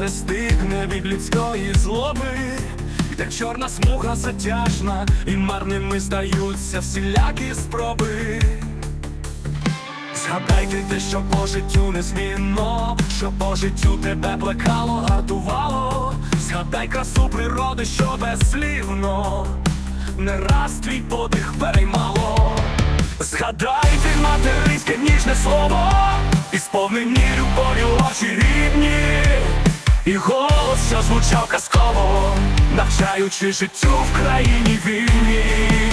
все стигне від людської злоби, де чорна смуга затяжна, і марними здаються всілякі спроби. Згадайте те, що по життю незмінно, що по життю тебе плекало, гадувало. Згадай красу природи, що безслівно, не раз твій подих переймало. Згадайте материнське ніжне слово, і сповнені любов'ю очі рідні, і голос, що звучав казково, навчаючи життю в країні вільній.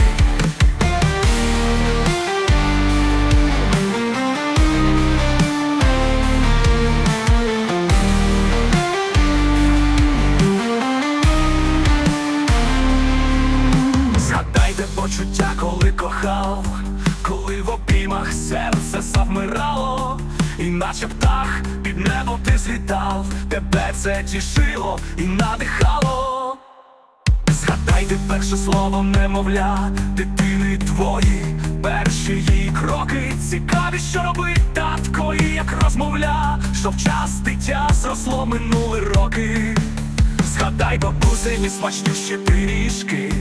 Згадайте почуття, коли кохав, коли в обіймах серце завмирало, і наче птах під небо ти злітав, тебе це тішило і надихало. Згадайте перше слово немовля, дитини твої, перші її кроки, цікаві, що робить татко і як розмовля, щоб час дитя зросло минули роки. Згадай бабусині смачнющі пиріжки,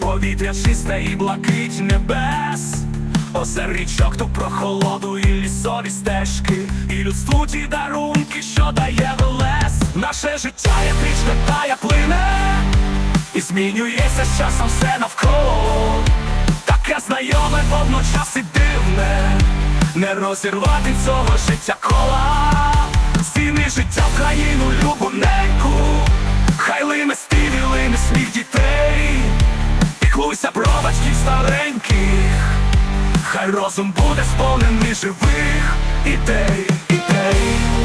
повітря чисте і блакить небес, озер річок ту прохолоду і лісові стежки, і людству ті дарунки, що дає велес. Наше життя як річка тая плине, і змінюється з часом все навколо. Таке знайоме водночас і дивне, не розірвати цього життя кола. Зціни життя в країну любу неньку, хай лине спів і лине сміх дітей, піклуйся про батьків стареньких, хай розум буде сповнений живих ідей, ідей.